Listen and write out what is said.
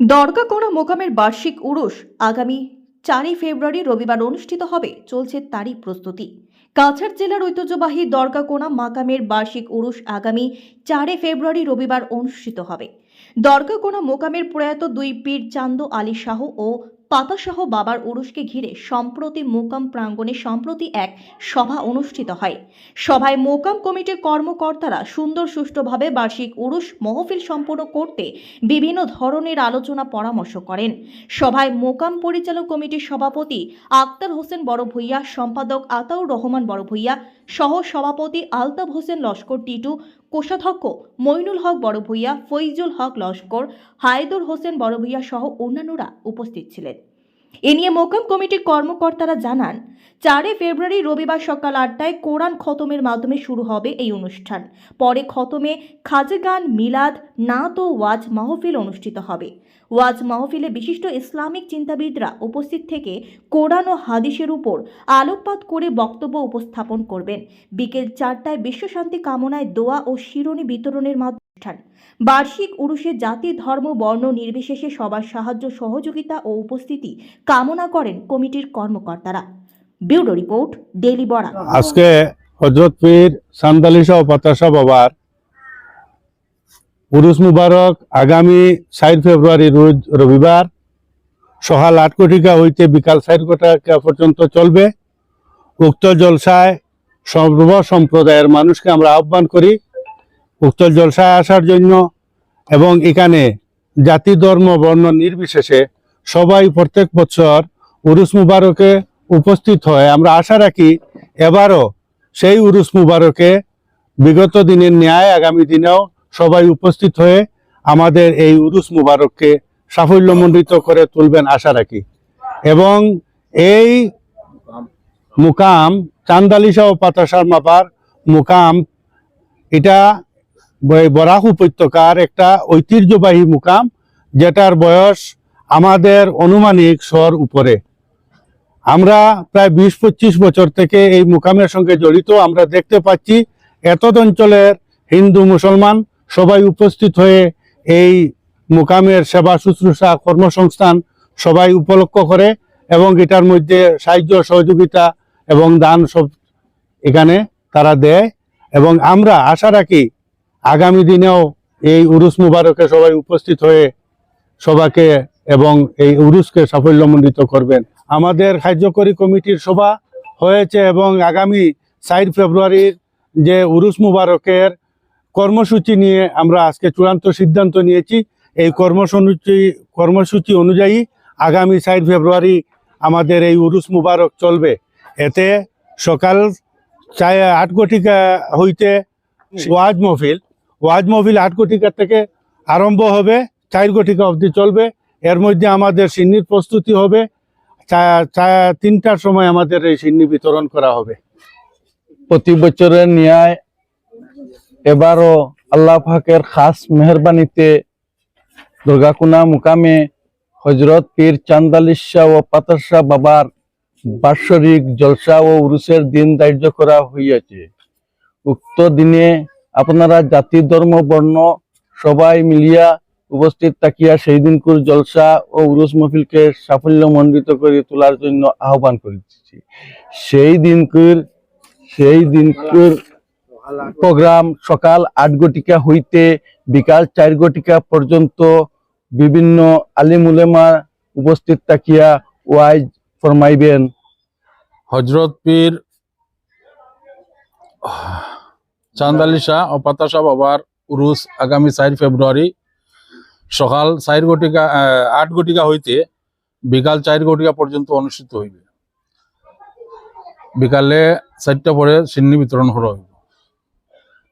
দরগাকোনা মোকামের বার্ষিক উরুষ আগামী চারই ফেব্রুয়ারি রবিবার অনুষ্ঠিত হবে। চলছে তারই প্রস্তুতি। কাছাড় জেলার ঐতিহ্যবাহী দরগাকোনা মাকামের বার্ষিক উরুষ আগামী চারে ফেব্রুয়ারি রবিবার অনুষ্ঠিত হবে। দরগাকোনা মোকামের প্রয়াত দুই পীর চান্দ আলী শাহ ও পাতাশাহ বাবার উরুষকে ঘিরে সম্প্রতি মোকাম প্রাঙ্গণে সম্প্রতি এক সভা অনুষ্ঠিত হয়। সভায় মোকাম কমিটির কর্মকর্তারা সুন্দর সুষ্ঠুভাবে বার্ষিক উরুষ মহফিল সম্পন্ন করতে বিভিন্ন ধরনের আলোচনা পরামর্শ করেন। সভায় মোকাম পরিচালক কমিটির সভাপতি আক্তার হোসেন বড় ভূঁইয়া সম্পাদক আতাউর রহমান বড় ভূঁইয়া সহ সভাপতি আলতাফ হোসেন লস্কর টিটু, কোষাধ্যক্ষ মইনুল হক বড় ভূঁইয়া ফৈজুল হক লস্কর, হায়দুর হোসেন বড় ভূঁইয়া সহ অন্যান্যরা উপস্থিত ছিলেন। এ নিয়ে মোকাম কমিটির কর্মকর্তারা জানান চারে ফেব্রুয়ারি রবিবার সকাল আটটায় কোরআন খতমের মাধ্যমে শুরু হবে এই অনুষ্ঠান। পরে খতমে খাজে গান, মিলাদ, নাত ও ওয়াজ মাহফিল অনুষ্ঠিত হবে। ওয়াজ মাহফিলে বিশিষ্ট ইসলামিক চিন্তাবিদরা উপস্থিত থেকে কোরআন ও হাদিসের উপর আলোকপাত করে বক্তব্য উপস্থাপন করবেন। বিকেল চারটায় বিশ্বশান্তি কামনায় দোয়া ও শিরোনি বিতরণের মাধ্যমে অনুষ্ঠান। বার্ষিক উরুষে জাতি, ধর্ম, বর্ণ নির্বিশেষে সবার সাহায্য, সহযোগিতা ও উপস্থিতি কামনা করেন কমিটির কর্মকর্তারা। ব্যুরো রিপোর্ট, ডেইলি বরা আজকে হজরত পীর সান্দালিশা ও বাবার উরুস মুবারক আগামী চার ফেব্রুয়ারি রোজ রবিবার সকাল আট কোটিকা হইতে বিকাল চার কোটিকা পর্যন্ত চলবে। উক্ত জলসায় সর্ব সম্প্রদায়ের মানুষকে আমরা আহ্বান করি উক্ত জলসায় আসার জন্য এবং এখানে জাতি, ধর্ম, বর্ণ নির্বিশেষে সবাই প্রত্যেক বছর উরুস মুবারকে উপস্থিত হয়। আমরা আশা রাখি এবারও সেই উরুস মুবারকে বিগত দিনের ন্যায় আগামী দিনেও সবাই উপস্থিত হয়ে আমাদের এই উরুস মুবারককে সাফল্যমণ্ডিত করে তুলবেন আশা রাখি। এবং এই মুকাম চান্দালিশা ও পাতাসার মাপার মুকাম, এটা বরাক উপত্যকার একটা ঐতিহ্যবাহী মুকাম, যেটার বয়স আমাদের অনুমানিক শর উপরে। আমরা প্রায় বিশ পঁচিশ বছর থেকে এই মুকামের সঙ্গে জড়িত। আমরা দেখতে পাচ্ছি এতদ অঞ্চলের হিন্দু মুসলমান সবাই উপস্থিত হয়ে এই মুকামের সেবা শুশ্রূষা কর্মসংস্থান সবাই উপলক্ষ করে এবং এটার মধ্যে সাহায্য, সহযোগিতা এবং দান সব এখানে তারা দেয়। এবং আমরা আশা রাখি আগামী দিনেও এই উরুস মুবারকে সবাই উপস্থিত হয়ে সবাকে এবং এই উরুসকে সাফল্যমণ্ডিত করবেন। আমাদের কার্যকরী কমিটির সভা হয়েছে এবং আগামী চার ফেব্রুয়ারির যে উরুস মুবারকের কর্মসূচি নিয়ে আমরা আজকে চূড়ান্ত সিদ্ধান্ত নিয়েছি। এই কর্মসূচি কর্মসূচি অনুযায়ী আগামী চার ফেব্রুয়ারি আমাদের এই উরুস মুবারক চলবে। এতে সকাল চায় আট হইতে ওয়াজ মহফিল ওয়াজ মহফিল আট কোটিকা থেকে আরম্ভ হবে, চার কোটিকা অবধি চলবে। এর মধ্যে আমাদের সিন্নির প্রস্তুতি হবে। তিনটার সময় আমাদের এই সিন্নি বিতরণ করা হবে। প্রতি বছরের ন্যায় এবারও আল্লাহ পাকের খাস মেহরবানিতে দুর্গাকুনা মুকামে হজরত পীর চান্দালিশা ও পাতাশা বাবার বাৎসরিক জলসা ও উরুসের দিন ধার্য করা হইয়াছে। উক্ত দিনে আপনারা জাতি, ধর্ম, বর্ণ সবাই মিলিয়া উপস্থিত থাকিয়া সেই দিনকুর জলসা ও উরুস মহফিলকে সাফল্য মণ্ডিত করে তোলার জন্য আহ্বান করিতেছি। সেই দিনকুর সেই দিনকুর প্রোগ্রাম সকাল আট গটিকা হইতে বিকাল চার গটিকা পর্যন্ত বিভিন্ন আলিমুলেমা উপস্থিত থাকিয়া ওয়াইজ ফরমাইবেন। হজরত পীর চান্দালিশা ও পাতাশা বাবার উরুস আগামী চার ফেব্রুয়ারি সকাল চার আহ, আট গটিকা হইতে বিকাল চার গটিকা পর্যন্ত অনুষ্ঠিত হইবে। বিকালে চারটা পরে সিন্নি বিতরণ করা হইবে।